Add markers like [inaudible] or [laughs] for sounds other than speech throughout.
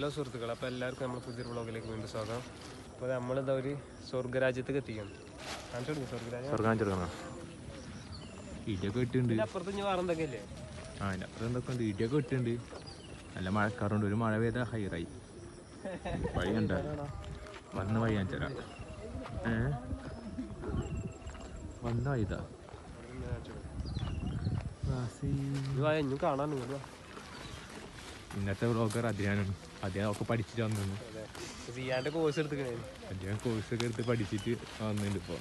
Hello സുഹൃത്തുക്കൾ അപ്പോൾ എല്ലാവർക്കും നമ്മൾ പുതിയൊരു വ്ളോഗിലേക്ക് വീണ്ടും സ്വാഗതം. അപ്പോൾ നമ്മളിതാ ഒരു സ്വർഗരാജ്യത്തേക്ക് എത്തിക്കണം കാണിച്ചു കൊടുക്കും സ്വർഗരാജ്യം. ഇടിയൊക്കെ ഇട്ടുണ്ട് അപ്പുറത്ത് ഞാൻ വേറെ എന്തൊക്കെയല്ലേ? ആ അതിന്റെ അപ്പുറം എന്തൊക്കെ ഉണ്ട്? ഇടിയൊക്കെ ഇട്ടുണ്ട് നല്ല മഴക്കാറുണ്ട്. ഒരു മഴ പെയ്താൽ ഹൈറായി. വഴി കണ്ട. വന്ന വഴി ഞാൻ തരാം. ഏ? വന്ന വഴി ഇതാ. ഇത് വാ, ഇനിയും കാണാൻ ഇന്നത്തെ ബ്ലോഗർ അതിനാണ് അദ്ദേഹം ഒക്കെ പഠിച്ചിട്ട് വന്നു കോഴ്സ് എടുത്തിക്കണേ അദ്ദേഹം കോഴ്സൊക്കെ എടുത്ത് പഠിച്ചിട്ട് വന്നിട്ടുണ്ട് ഇപ്പൊ.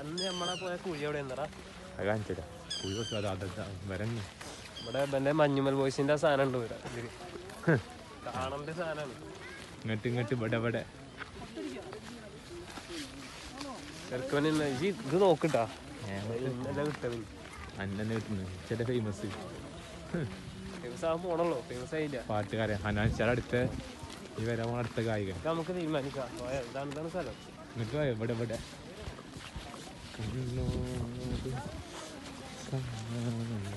അന്ന് നമ്മളെ പോയ കുഴി എവിടെ എന്താ അത് കാണിച്ചേരാ. പോയി കുറച്ച് അത് അതാ വരങ്ങി ഇവിടെ എന്റെ മഞ്ഞുമൽ ബോയ്സിന്റെ സാധനം ഉണ്ട് ഇവിടെ. ഇതിൽ. കാണേണ്ട സാധനമാണ് ഇങ്ങോട്ട് ഇങ്ങോട്ട് ഇവിടെ ഇവിടെ. ചെറുക്കവൻ ഇത് നോക്കട്ടാ ഇന്നലെ കിട്ടത്. അന്നെ കിട്ടുന്നു ചില ഫേമസ് ഫേമസ് ആകാൻ പോണല്ലോ ഫേമസ് ആയില്ല. പാട്ടുകാരൻ ഹനാൻഷാർ അടുത്ത ഈ വരാൻ പോണ അടുത്ത കായിക നമുക്ക് തീരുമാനിക്കാം. സ്ഥലം. എന്നിട്ട് ഇവിടെ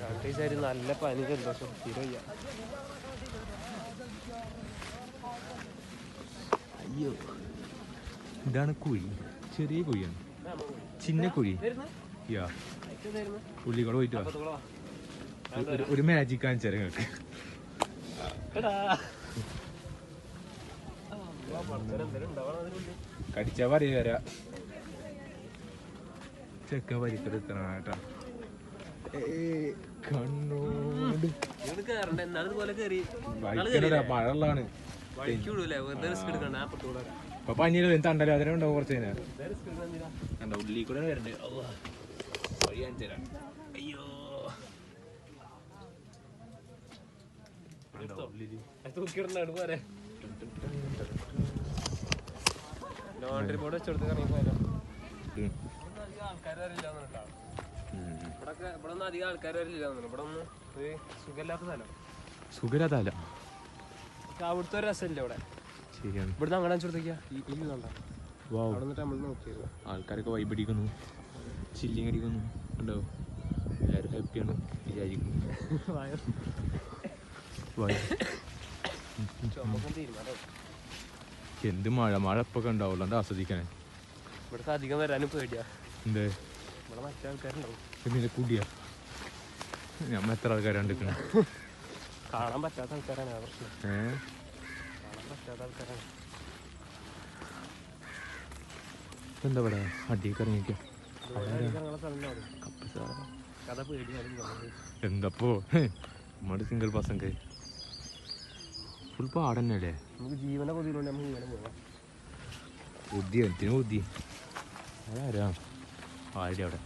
രണ്ടീസായിട്ട് നല്ല പനി ജലദോഷം അയ്യോ. ഇതാണ് കുഴി. ചെറിയ കുഴിയാണ്. ചിന്ന കുഴി. യാ. ഉള്ളിക്കൂടെ പോയിട്ട് വാ. ഒരു- മാജിക് കാണിച്ചാൽ നിങ്ങൾക്ക്. കടിച്ചാ പറയ വരാ. ചെക്ക പരിക്കെടുത്തണ കേട്ടാ. കണ്ണോട്. കേറണ്ട എന്നാലും ഇതുപോലെ കേറി. വഴിക്കണ മഴ ഉള്ളതാണ്. വഴിക്ക് വിടൂലേ റിസ്ക് എടുക്കണ്ട ആ പുറത്തൂടെ ഇപ്പൊ പനിയിലും തണ്ടല്ലോ അതിനെ ഉണ്ടാവും കുറച്ച് കഴിഞ്ഞാൽ. ഉള്ളിൽ കൂടെ വരണ്ടേ. വഴി കാണിച്ചു തരാം അയ്യോ അത് തൂക്കിയിടണ്ടാണ് പോരെ ലോണ്ടറി ബോർഡ് വെച്ചെടുത്ത് കറങ്ങി പോയാലോ ഉം. അധികം ആൾക്കാർ വരില്ല കേട്ടോ ഉം. ഇവിടെ ഇവിടെ ഒന്നും അധികം ആൾക്കാർ വരില്ല ഇവിടെ ഒന്ന് ഒരു അവിടുത്തെ രസമില്ല ഇവിടെ. ശരിയാണ്. ഇവിടുന്ന് അങ്ങനെ വെച്ചെടുത്തേക്കാ ആൾക്കാരൊക്കെ വൈബടിക്കുന്നു ചില്ലിങ്ങടിക്കുന്നു ചില്ലിങ് അടിക്കുന്നു. ഉണ്ടോ എല്ലാവരും ഹാപ്പിയാണ് വിചാരിക്കുന്നു. [laughs] എന്ത് മഴ? മഴ ഇപ്പൊ ഉണ്ടാവുള്ളൂ എന്താ ആസ്വദിക്കാൻ? ഇവിടുത്തെ അധികം വരാനും പേടിയാ. എന്തേ? ഇവിടെ മറ്റേ ആൾക്കാരുണ്ടാവും. കൂടിയാ? നമ്മ എത്ര ആൾക്കാരാണ് എടുക്കണേ കാണാൻ പറ്റാത്ത ആൾക്കാരാണ് ആ പ്രശ്നം. ഏഹ് കാണാൻ പറ്റാത്ത ആൾക്കാരാണ്. എന്താ പറയാ അടിയൊക്കെ ഇറങ്ങിക്കാം പറഞ്ഞത് എന്തപ്പോ? നമ്മുടെ സിംഗിൾ പസങ്ക ഫുൾ പാടന്നല്ലേ? നമുക്ക് ജീവനെ കൊതിയിലുണ്ട് നമുക്ക് ഇങ്ങനെ പോകാം ബുദ്ധി എന്തിനു ബുദ്ധി? അതാരാ? ആരുടെ അവിടെ?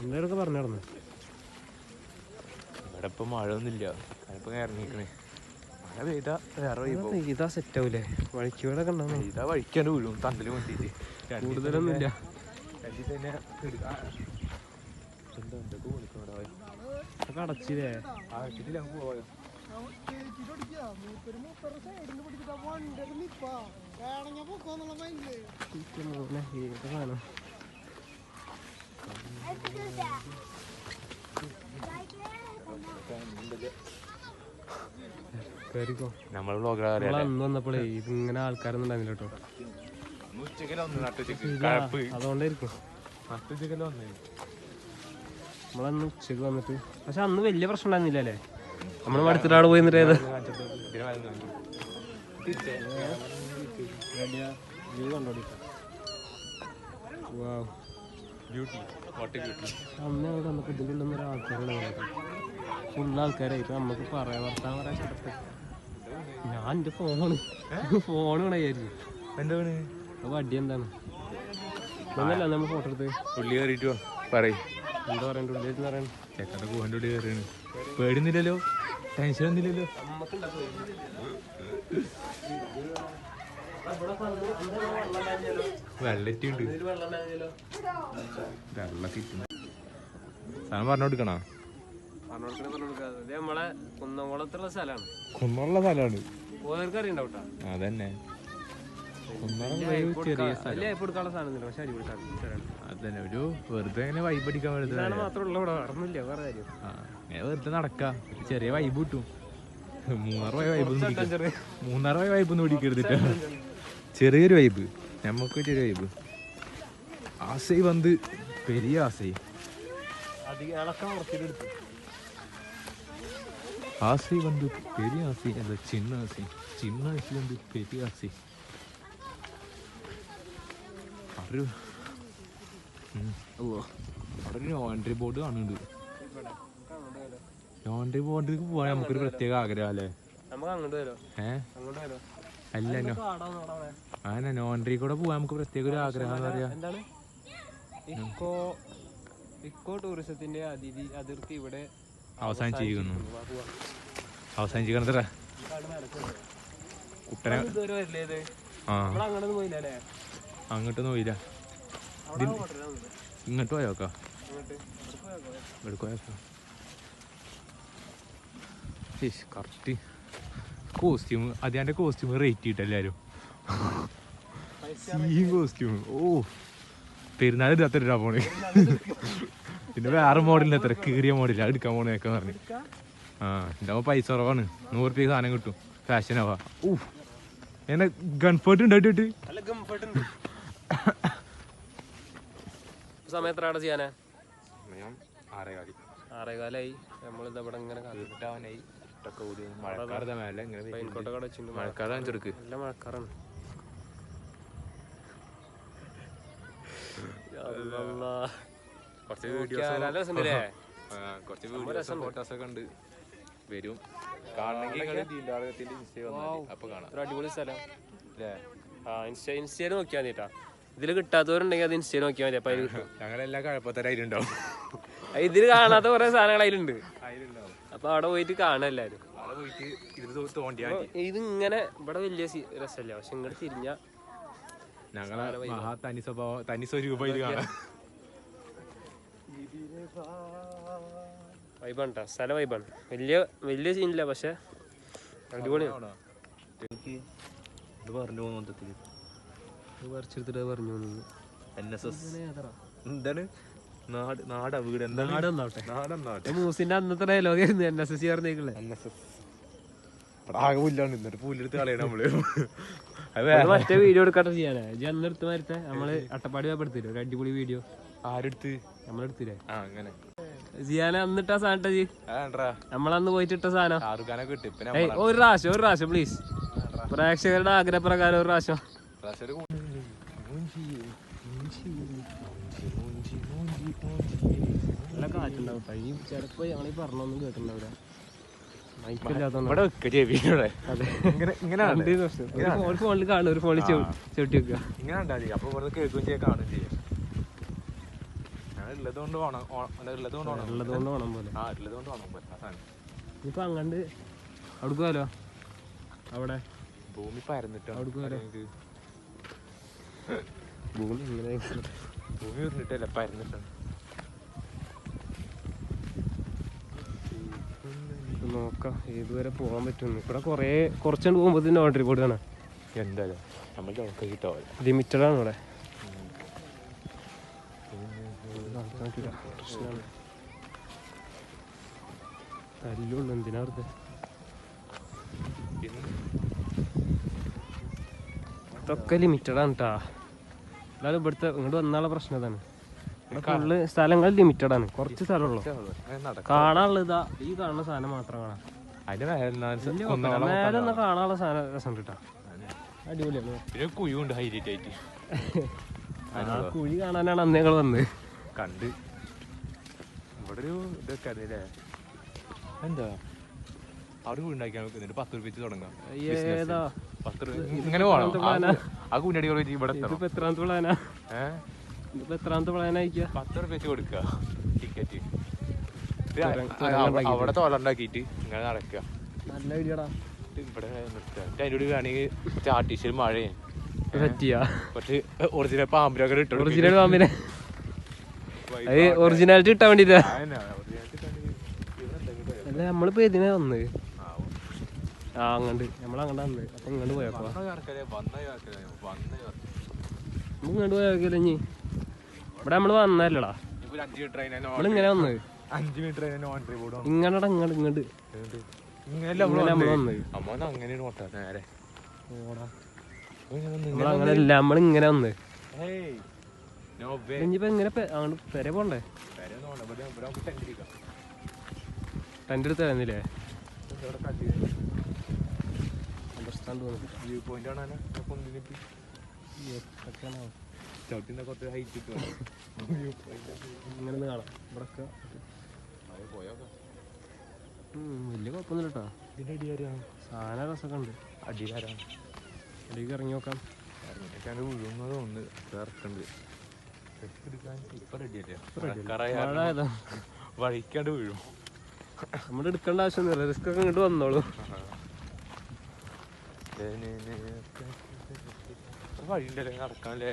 എന്തായാലും പറഞ്ഞു നടന്നു. ഇവിടെ ഇപ്പൊ മഴ ഒന്നുമില്ല ഞാനിപ്പോ ഇറങ്ങിക്കണേ മഴ പെയ്താ വേറെ ഇതാ സെറ്റ് ആവൂലേ വഴിക്കൂടെ ഉണ്ടാവും ഇതാ വഴിക്കാണ്ട് വീഴും. തണ്ടൽ കൊണ്ടിട്ട് കൂടുതലൊന്നുമില്ല. തന്നെ എടുക്കാ എന്താ എന്തൊക്കെ വിളിക്കണടാ അതൊക്കെ അടച്ചില്ലേ ആഴ്ചയിൽ അങ്ങ് പോയോ മോനെ ഏത് സാധനം കേറിക്കോ നമ്മൾ ബ്ലോഗർ നമ്മൾ അന്ന് വന്നപ്പോഴേ ഇതിങ്ങനെ ആൾക്കാരൊന്നും കേട്ടോ. അതുകൊണ്ടായിരിക്കും. നമ്മളന്ന് ഉച്ചയ്ക്ക് വന്നിട്ട്. പക്ഷെ അന്ന് വലിയ പ്രശ്നം ഉണ്ടായിരുന്നില്ല അല്ലേ? നമ്മൾ മടുത്തിട്ടാട് പോയി നിന്നിട്ട് അന്ന് അവിടെ നമുക്ക് ഇതിലുള്ള നിന്ന് ആൾക്കാരുണ്ടായിരുന്നു ഫുള്ള് ആൾക്കാരായി ഇപ്പൊ നമുക്ക് പറയാൻ വർത്താൻ പറയാൻ ചടപ്പ് ഞാൻ എന്റെ ഫോണ് ഫോൺ വിചാരിച്ചു. എന്താണ് അത് വടി എന്താണ്? ഒന്നല്ല നമ്മൾ ഫോട്ടോ എടുത്ത്. പുള്ളി കയറിയിട്ട് പറയും. എന്താ പറയണ്ട? ഉള്ളിൽ പറയണ്ട ചെക്കന്റെ ഉള്ളി കയറിയാണ്. പേടുന്നില്ലല്ലോ ടെൻഷൻ ഒന്നുമില്ലല്ലോ? വെള്ളറ്റിണ്ട് വെള്ളം കിട്ടുന്ന സാധനം പറഞ്ഞു കൊടുക്കണോ? നമ്മളെ കുന്നംകുളത്തുള്ള സ്ഥലമാണ്. കുന്നുള്ള സ്ഥലമാണ് അറിയണ്ടാവട്ടാ അതന്നെ കുന്നുള്ള ചെറിയ സ്ഥലം. വലിയ ഇപ്പൊ എടുക്കാനുള്ള സാധനം പക്ഷെ അടിപൊളി സാധനം. സ്ഥലമാണ്. അതന്നെ ഒരു വെറുതെ ഇങ്ങനെ വൈബ് അടിക്കാൻ ഈ വെറുതെ സാധനം മാത്രമേ ഉള്ളൂ ഇവിടെ വേറൊന്നുമില്ല വേറെ കാര്യം ആ ഇങ്ങനെ വെറുതെ നടക്കാം ഒരു ചെറിയ വൈബ് കിട്ടും മൂന്നാറ് പോയ വൈബ് ഒന്നും പിടിക്കരുത് മൂന്നാറ് പോയ വൈബ് ഒന്നും പിടിക്കരുത് ട്ടോ. ചെറിയൊരു വൈബ് നമുക്ക് ചെറിയ വൈബ് ആസൈ വന്ന് പെരിയ ആസൈ അധികം ഇളക്കം കുറച്ചിട്ട് ஆசை வந்து பெரிய ஆசை அந்த சின்ன ஆசை சின்ன ஆசை வந்து பெரிய ஆசை ഒരു ഉം. അവിടെ ഒരു ലോണ്ടറി ബോർഡ് കാണുന്നുണ്ട്. ലോണ്ടറി ബോർഡിലേക്ക് പോയാൽ നമുക്കൊരു പ്രത്യേക ആഗ്രഹം അല്ലേ? അങ്ങനെ ലോണ്ടറി കൂടെ പോവാൻ നമുക്ക് പ്രത്യേക ഒരു ആഗ്രഹം എന്ന് പറയാ. ഇക്കോ ഇക്കോ ടൂറിസത്തിന്റെ അതിഥി അതിർത്തി ഇവിടെ അവസാനിച്ചിരിക്കുന്നു. അവസാനിച്ചിരിക്കണത്ര കുട്ടനെ അങ്ങോട്ടൊന്നും പോയില്ല. ഇങ്ങോട്ട് പോയോക്കാ. എടുക്കുവാ കറക്റ്റ്. കോസ്റ്റ്യൂം അതിന്റെ കോസ്റ്റ്യൂം റേറ്റ് കിട്ടും എല്ലാവരും ഈ കോസ്റ്റ്യൂം. ഓ പെരുന്നാൾ ഇത് അത്ര രൂപ പോണ്. പിന്നെ വേറെ മോഡലിന് എത്ര കീറിയ മോഡൽ എടുക്കാൻ പോണേക്കെ പറഞ്ഞു. ആ ഇതാവുമ്പോൾ പൈസ കുറവാണ്. നൂറ് രൂപ സാധനം കിട്ടും. ഫാഷനാവാ ഓ എന്നെ കംഫർട്ട് ഉണ്ടായിട്ട് [laughs] ഉണ്ട്. സമയത്ത് അവിടെ ചെയ്യാനാ ആറേകാലി. ആറേകാലായി. നമ്മളിത് ഇവിടെ ഇങ്ങനെ ഇരുട്ടാവാനായി ഇട്ടൊക്കെ ഊരി മഴക്കാലത്തെ മേലെ ഇങ്ങനെ റെയിൻകോട്ടൊക്കെ അവിടെ വെച്ചിട്ടുണ്ട് മഴ മഴക്കാലം കാണിച്ചെടുക്ക് നല്ല മഴക്കാറാണ് അല്ലാ. കുറച്ച് നോക്കിയാ വീഡിയോസ് നല്ല രസമുണ്ടല്ലേ? കുറച്ച് വീഡിയോസ് ഫോട്ടോസ് ഒക്കെ ഉണ്ട്. വരും. കാണണമെങ്കിൽ നിങ്ങൾ ദീപാളകത്തിന്റെ ഇൻസ്റ്റ വന്നാൽ അപ്പൊ കാണാം. ഒരു അടിപൊളി സ്ഥലം. അല്ലേ ആ ഇൻസ്റ്റ ഇൻസ്റ്റയിൽ നോക്കിയാൽ മതി കേട്ടാ ഇതിൽ കിട്ടാത്തവരുണ്ടെങ്കിൽ അത് ഇൻസ്റ്റയിൽ നോക്കിയാൽ മതി. അപ്പൊ അതിൽ കിട്ടും [laughs] ഞങ്ങളെല്ലാം കഴപ്പത്തരായിട്ടുണ്ടാവും ഇതിൽ കാണാത്ത കുറെ സാധനങ്ങൾ അതിലുണ്ട്. അപ്പൊ അവിടെ പോയിട്ട് കാണാം എല്ലാരും. ഇതിങ്ങനെ ഇവിടെ വലിയ രസമല്ല. പക്ഷെ ഇങ്ങോട്ട് തിരിഞ്ഞ ഞങ്ങളെ മഹാ തനി സ്വഭാവം തനി സ്വരൂപയിൽ കാണാം. വൈബാണ് കേട്ടോ സ്ഥല വൈബാണ്. വലിയ വലിയ സീനില്ല പക്ഷെ അടിപൊളിയാണ്. ഇത് പറഞ്ഞു പോകുന്നു മൊത്തത്തിൽ പറഞ്ഞു എൻ എസ് എസ്. എന്താണ്? നാട് നാടാ വീട് എന്താണ് നാട് നന്നാവട്ടെ നാടെന്നാട്ടെ മൂസിന്റെ അന്നത്തെ ഡയലോഗായിരുന്നു എൻ എസ് എസ് ചേർന്നേക്കുള്ളേ എൻ എസ് എസ്. ആകെ പുല്ലാണ്. എന്നിട്ട് പുല്ലെടുത്ത് കളയണം നമ്മൾ. അത് അത് മറ്റേ വീഡിയോ എടുക്കാട്ട് ചെയ്യാനേ. മരത്തെ നമ്മൾ അട്ടപ്പാടി എടുത്തില്ലേ? ഒരു അടിപൊളി വീഡിയോ ആരെടുത്ത്? നമ്മളെടുത്തില്ലേ അങ്ങനെ. ജിയാന അന്നിട്ട സാധനം. ജി നമ്മളന്ന് പോയിട്ട് ഇട്ട സാധനം ഒരു പ്രാവശ്യം ഒരു പ്രാവശ്യം പ്ലീസ് പ്രേക്ഷകരുടെ ആഗ്രഹപ്രകാരം ഒരു പ്രാവശ്യം. നല്ല കാറ്റുണ്ടാവും. ഈ ചിലപ്പോ ഞങ്ങളീ പറഞ്ഞൊന്നും കേട്ടിട്ടുണ്ടാവില്ല. ഒരു ഫോണിൽ കാണും ഒരു ഫോണിൽ ചവിട്ടി വെക്കുക. ഇങ്ങനെ അപ്പൊ ഇവിടെ കേൾക്കുകയും ചെയ്യാൻ കാണുകയും ചെയ്യാം. ഞാൻ ഉള്ളത് കൊണ്ട് ഓണം അല്ല, ഉള്ളത് കൊണ്ട് ഓണം ഉള്ളതുകൊണ്ട് വേണം പോലെ. ആ ഉള്ളത് കൊണ്ട് പോലെ. സാധനം ഇപ്പൊ അങ്ങണ്ട് അവിടേക്ക് അവിടെ. ഭൂമി പരന്നിട്ടോ അവിടേക്ക് വരാം. അല്ലെങ്കിൽ ഭൂമി ഇങ്ങനെ ഭൂമി ഉരുണ്ടിട്ടല്ല പരന്നിട്ടാണ് നോക്കാം ഏതുവരെ പോകാൻ പറ്റുന്നു ഇവിടെ കുറേ കുറച്ചുകൊണ്ട് പോകുമ്പോൾ തന്നെ ഓർഡർ ബോർഡ് കാണാം എന്തായാലും നമുക്ക് നമുക്ക് കിട്ടാവില്ല ലിമിറ്റഡ് ആണ് ഇവിടെ. തല്ലുള്ളൂ എന്തിനാ വെറുതെ? ഇതൊക്കെ ലിമിറ്റഡ് ആണ് കേട്ടാ എന്നാലും ഇവിടുത്തെ ഇങ്ങോട്ട് വന്നാലുള്ള പ്രശ്നം അതാണ്. ഫുള്ള് സ്ഥലങ്ങൾ ലിമിറ്റഡ് ആണ്. കുറച്ച് സ്ഥലമുള്ളൂ. നടക്കാം. കാണാനുള്ളത് ഇതാ ഈ കാണുന്ന സാധനം മാത്രം കാണാം. മേലെ ഒന്ന് കാണാനുള്ള സാധനം രസം കിട്ടാ. അടിപൊളിയാണ്. കുഴിയുണ്ട് ഹൈലൈറ്റ് ആയിട്ട്. ആ കുഴി കാണാനാണ് അന്ന് ഞങ്ങൾ വന്നത്. കണ്ട്. ഇവിടെ ഒരു ഇതൊക്കെ അല്ലേ എന്താ? അവിടെ ഉണ്ടാക്കിയാൽ പത്ത് രൂപ വെച്ച് തുടങ്ങാം. ഏതാ? പത്ത് രൂപ ഇങ്ങനെ പോകണം ആ കുഞ്ഞടി ഇവിടെ എത്തണം. ഇതിപ്പോ എത്രാമത്തെ പ്ലാനാ? ഏഹ് ഇതിപ്പോ എത്രാമത്തെ പ്ലാനാ പത്ത് രൂപ വെച്ച് കൊടുക്കുക ടിക്കറ്റ് അവിടെ തോലുണ്ടാക്കിയിട്ട് ഇങ്ങനെ നടക്കുക നല്ല ഐഡിയടാ. ഇവിടെ നിർത്തുക. എന്നിട്ട് അതിന്റെ കൂടെ വേണമെങ്കിൽ ആർട്ടിഫിഷ്യൽ മഴയും. സെറ്റ് ചെയ്യാ. കുറച്ച് ഒറിജിനൽ പാമ്പിനൊക്കെ ഇട്ടു ഒറിജിനൽ പാമ്പിനെ. അത് ഒറിജിനാലിറ്റി കിട്ടാൻ വേണ്ടിട്ടാ. അല്ല നമ്മളിപ്പോ ഇതിനാ വന്നത്. ആ അങ്ങണ്ട് നമ്മൾ അപ്പൊ ഇങ്ങോട്ട് പോയപ്പോ നമുക്ക് ഇങ്ങോട്ട് പോയേക്കില്ല ഇനി ഇവിടെ നമ്മൾ വന്നല്ലടാ. നമ്മളിങ്ങനെ വന്നത്? അഞ്ച് മീറ്റർ നോൺ ട്രിബോർഡ് ഇങ്ങനടാ ഇങ്ങോട്ട് ഇങ്ങോട്ട് നമ്മളങ്ങനെ വന്ന്. ഇനിയിപ്പോ എങ്ങനെ അങ്ങോട്ട് പെരെ പോണ്ടേ? വരെ ഒന്നും വേണ്ട. ഇവിടെ- ഇവിടെ നമുക്ക് tent ഇരിക്കാം. ടെന്റ് എടുത്ത് തരുന്നില്ലേ ചവിട്ടിന്റെ കുറച്ച്. ഇങ്ങനെ കാണാം. ഇവിടൊക്കെ. ഉം, വലിയ കുഴപ്പമൊന്നുമില്ല കേട്ടോ ഇതിന്റെ അടിയാരാണ്? സാധന രസമൊക്കെ ഉണ്ട് അടി ആരാണ്? അടിക്ക് ഇറങ്ങി നോക്കാം. ഇറങ്ങിയിട്ടാണ് വീഴുന്നത് ഒന്ന് ചേർക്കുന്നുണ്ട് വഴിക്കാണ്ട് വീഴും. നമ്മൾ എടുക്കേണ്ട ആവശ്യമൊന്നുമില്ല. റിസ്ക് ഒക്കെ ഇങ്ങോട്ട് വന്നോളൂ. നടക്കാനല്ലേ?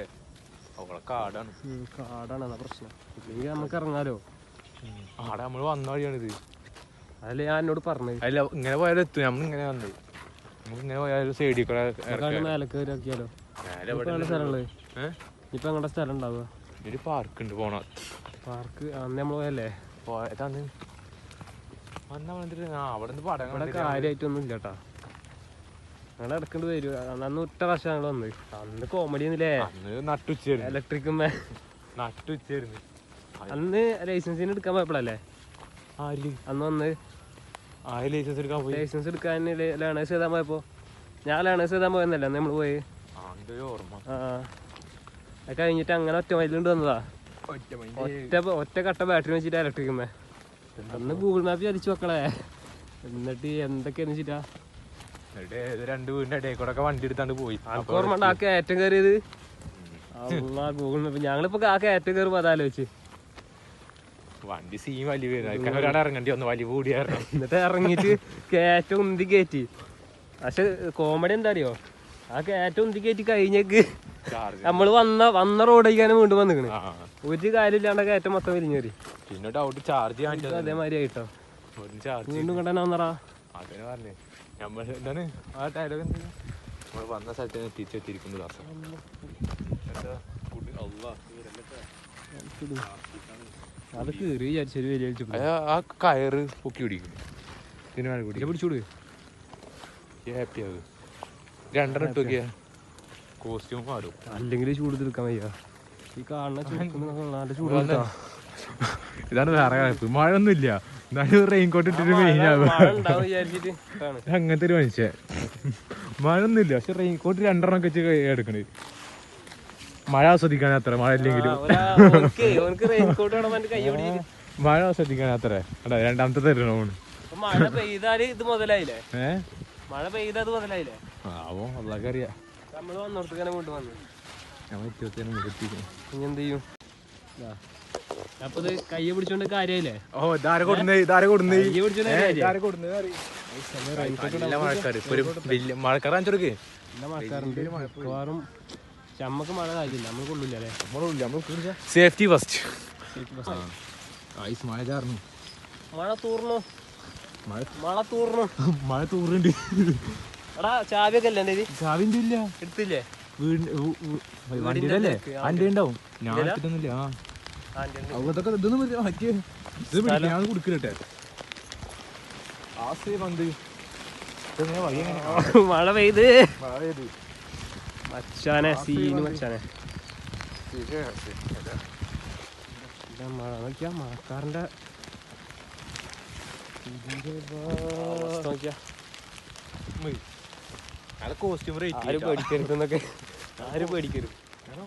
അവളെ കാടാണ്. കാടാണ്. അതാ പ്രശ്നം. ഇല്ലെങ്കിൽ നമുക്ക് ഇറങ്ങാലോ? ആടെ നമ്മൾ വന്ന വഴിയാണിത്. അതല്ലേ ഞാൻ എന്നോട് പറഞ്ഞത്. അല്ല ഇങ്ങനെ പോയാലും എത്തും. നമ്മൾ ഇങ്ങനെ വന്നത് നമുക്ക് ഇങ്ങനെ പോയാലും സൈഡിൽ കൂടെ ഇപ്പൊ സ്ഥലമുള്ളത്? സ്ഥലം ഉണ്ടാവുക? ഒരു പാർക്ക് ഉണ്ട് പോണ. പാർക്ക് അന്ന് നമ്മൾ പോയല്ലേ? വന്നിട്ട് അവിടെ നിന്ന് പടം കാര്യമായിട്ടൊന്നും ഇല്ല കേട്ടാ ഞങ്ങൾ ഇടക്കേണ്ടി വരും. അന്ന് ഒറ്റ പ്രാവശ്യം ഞങ്ങൾ വന്നു. അന്ന് കോമഡി ഒന്നുമില്ലേ? അന്ന് നട്ടുച്ചായിരുന്നു ഇലക്ട്രിക്കും നട്ടുച്ചായിരുന്നു അന്ന് ലൈസൻസിന് എടുക്കാൻ പോയപ്പോഴല്ലേ അന്ന് വന്ന്. ലൈസൻസ് എടുക്കാൻ പോയി? ലൈസൻസ് എടുക്കാൻ ലേണേഴ്സ് എഴുതാൻ പോയപ്പോ. ഞാൻ ലേണേഴ്സ് എഴുതാൻ പോയെന്നല്ലേ നമ്മൾ പോയി? ആ ഓർമ്മ. ആ അത് കഴിഞ്ഞിട്ട് അങ്ങനെ ഒറ്റ മൈലുണ്ട് വന്നതാ. ഒറ്റ ഒറ്റ കട്ട ബാറ്ററി വെച്ചിട്ട് ഇലക്ട്രിക്കുമ്പേ അന്ന് ഗൂഗിൾ മാപ്പ് ചതിച്ചു വെക്കണേ. എന്നിട്ട് എന്തൊക്കെയാന്ന് വെച്ചിട്ടാ? രണ്ട് വീടിന്റെ ഇടയിൽ കൂടെ വണ്ടി എടുത്താണ്ട് പോയി. ഓർമ്മ ആ കയറ്റം കയറിയത്? Google map. ഞങ്ങളിപ്പോ ആ കയറ്റം കയറുമ്പോ അതാലോചിച്ച് വണ്ടി സീ വലിയ പേര് ഒരാടെ ഇറങ്ങേണ്ടി വന്നു കൂടി കൂടിയായിരുന്നു എന്നിട്ട് ഇറങ്ങിയിട്ട് കയറ്റം ഉന്തി കയറ്റി. പക്ഷെ കോമഡി എന്താ അറിയോ ആ കയറ്റം ഉന്തി കയറ്റി കഴിഞ്ഞേക്ക് നമ്മൾ വന്ന വന്ന റോഡേക്കാണ് വീണ്ടും വന്നിക്കണ്. ഒരു കാര്യമില്ലാണ്ട് കയറ്റം മൊത്തം വലിഞ്ഞു കയറി പിന്നെ ഡൗട്ട് ചാർജ് അതേമാതിരി ആയിട്ടോ? വീണ്ടും കണ്ടാ വന്നറാ അതിനെ പറഞ്ഞേ. നമ്മൾ എന്താണ്? ആ ഡയലോഗ് എന്താ? നമ്മൾ വന്ന സ്ഥലത്ത് തിരിച്ചെത്തിയിരിക്കുന്നു ദാസം. അത് കീറി വിചാരിച്ചൊരു വലിയ ആ കയറ് പൊക്കി പിടിക്കുന്നു പിന്നെ മേലെ കൂടി പിടിച്ചോട്. ഹാപ്പി ആവും. രണ്ടെണ്ണം ഇട്ട് നോക്കിയാ കോസ്റ്റ്യൂം മാറും. അല്ലെങ്കിൽ ചൂട് തീർക്കാൻ വയ്യ. ഈ കാണുന്ന ചൂട് നല്ല ചൂട്. ഇതാണ് വേറെ കാലത്ത്. മഴ ഒന്നും ഇല്ല എന്നാലും റെയിൻ കോട്ട് ഇട്ടിട്ട് ഇതാണ്. അങ്ങനത്തെ ഒരു മനുഷ്യൻ. മഴ ഒന്നും ഇല്ല പക്ഷെ റെയിൻ കോട്ട് രണ്ടെണ്ണം ഒക്കെ വെച്ച് എടുക്കണേ. മഴ ആസ്വദിക്കാൻ അത്ര മഴ ഇല്ലെങ്കിലും. റെയിൻകോട്ട് മഴ ആസ്വദിക്കാൻ അത്ര. അടാ രണ്ടാമത്തെ തരണമാണ് മഴ പെയ്താൽ ഇത് മുതലായില്ലേ? മഴ പെയ്താ അത് മുതലായില്ലേ? ആവോ അതൊക്കെ അറിയാം. നമ്മൾ വന്നോടത്തേക്കാണ് വീണ്ടും നമ്മൾ എത്തിക്കണം ഇനി എന്ത് ചെയ്യും. അപ്പൊ ഇത് കയ്യെ പിടിച്ചോണ്ട് കാര്യല്ലേ ഓ ധാര കൊടുന്നേ ധാര കൊടുന്നേ. കയ്യെ പിടിച്ചോണ്ട് കാര്യായി. ഇതാരെ കൊടുന്നേ നല്ല മഴക്കാർ ഇപ്പൊ ഒരു വലിയ മഴക്കാർ കാണിച്ചെടുക്കേ നല്ല മഴക്കാറുണ്ട്. മിക്കവാറും ചമ്മക്ക് മഴ കാര്യമില്ല നമ്മൾ കൊള്ളില്ല അല്ലേ? സേഫ്റ്റി ഫസ്റ്റ് ഐസ് മഴ ചാർന്നു. മഴ തൂർന്നു. മഴ മഴ തൂർന്നു. മഴ തൂറുണ്ട് എടാ ചാവിയൊക്കെ അല്ലേ എന്റെ ചാവിന്റെ ഇല്ല. എടുത്തില്ലേ? വീടിന്റെ വണ്ടിയുടെ അല്ലേ? അന്റെ ഉണ്ടാവും ഞാൻ എടുത്തിട്ടൊന്നുമില്ല. ആ. അതൊക്കെ ഇതൊന്നും പറ്റില്ല മാറ്റിയേ ഇത് ഞാൻ പന്ത്. മഴ പെയ്ത്. മഴ പെയ്ത്. മച്ചാനെ സീന് മച്ചാനെ. മഴ നോക്കിയാ റേറ്റ് ആര് പേടിക്കരുത് പേടിക്കരുതെന്നൊക്കെ ആര് പേടിക്കരുത്.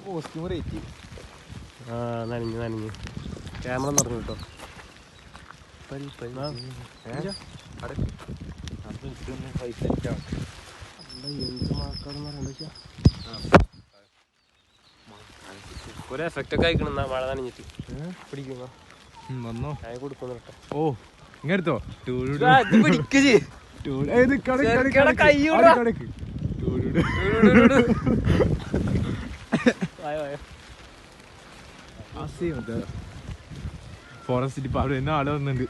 കോസ്റ്റ്യൂം റേറ്റ് ആ നനഞ്ഞു നനഞ്ഞു. ക്യാമറ നിറഞ്ഞു കേട്ടോ. ഒരു എഫക്റ്റ് ഒക്കെ അയക്കണം മഴ നനഞ്ഞിട്ട്. പിടിക്കുന്ന വന്നോ. ഞാൻ കൊടുക്കുന്നു കേട്ടോ ഓ ഇങ്ങെടുത്തോ അത് ഫോറസ്റ്റ് ഡിപ്പാർട്ട്മെന്റ് ആളെ വന്നിട്ടുണ്ട്.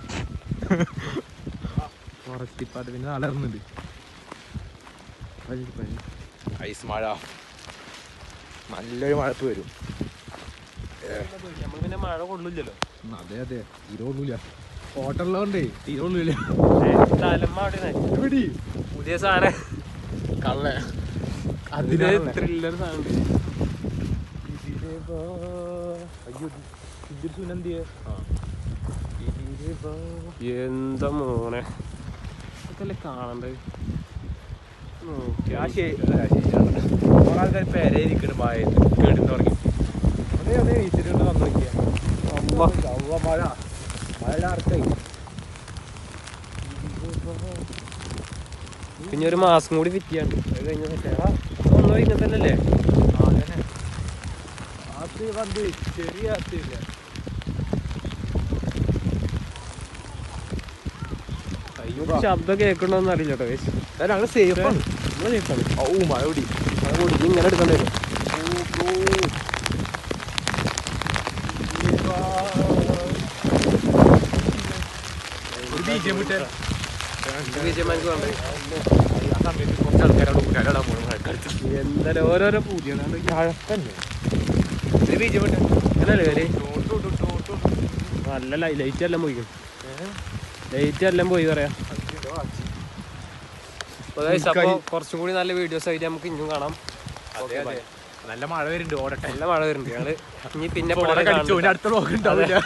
ഫോറസ്റ്റ് ഡിപ്പാർട്ട്മെന്റ് ആളെ വന്നിട്ടുണ്ട്. ഐസ് മഴ. നല്ലൊരു മഴ വരും. നമ്മൾ പിന്നെ മഴ കൊള്ളില്ലല്ലോ. അതെ അതെ. തീരൊന്നുമില്ല ഹോട്ടലിലോണ്ടേ തീരൊന്നുമില്ല പുതിയ സാധനം. കള്ള അതിന് ത്രില്ലർ സാധനം എന്താ മോനെ? ഇതൊക്കെ കാണണ്ടത് നോക്കിയാ ആൾക്കാർ പേരായിരിക്കണം മഴയത്ത് കേടുന്ന് തുടങ്ങി അതെ മഴ. മഴ അർത്ഥമായി പിന്നെ ഒരു മാസം കൂടി ഫിറ്റ് ചെയ്യാണ്ട് അത് കഴിഞ്ഞ സെറ്റാ ഒന്നും അല്ലേ രാത്രി വന്ന് ചെറിയ രാത്രിയില്ല ശബ്ദം കേൾക്കണ്ടോന്ന് അറിയില്ല കേട്ടോ guys. ഞങ്ങൾ സേഫ് ആണ് നമ്മൾ ആണ്. ഓ മഴ കൂടി അത് കൂടി ഇനി ഇങ്ങനെ എടുക്കേണ്ടി വരും എന്തായാലും ഓരോരോ പൂതിയാണ് കഴപ്പല്ലേ ഒരു ബീജം വിട്ടേ അങ്ങനല്ലേ കാര്യം നല്ല ലൈറ്റ് എല്ലാം പോയി ലൈറ്റ് എല്ലാം പോയി പറയാം കുറച്ചും കൂടി നല്ല വീഡിയോസ് ആയിട്ട് നമുക്ക് ഇനിയും കാണാം നല്ല മഴ വരുന്നുണ്ട് ഓടട്ടെ നല്ല മഴ വരുന്നുണ്ട് ഞങ്ങൾ ഇനി പിന്നെ. അടുത്ത ബ്ലോഗ് ഉണ്ടാവില്ല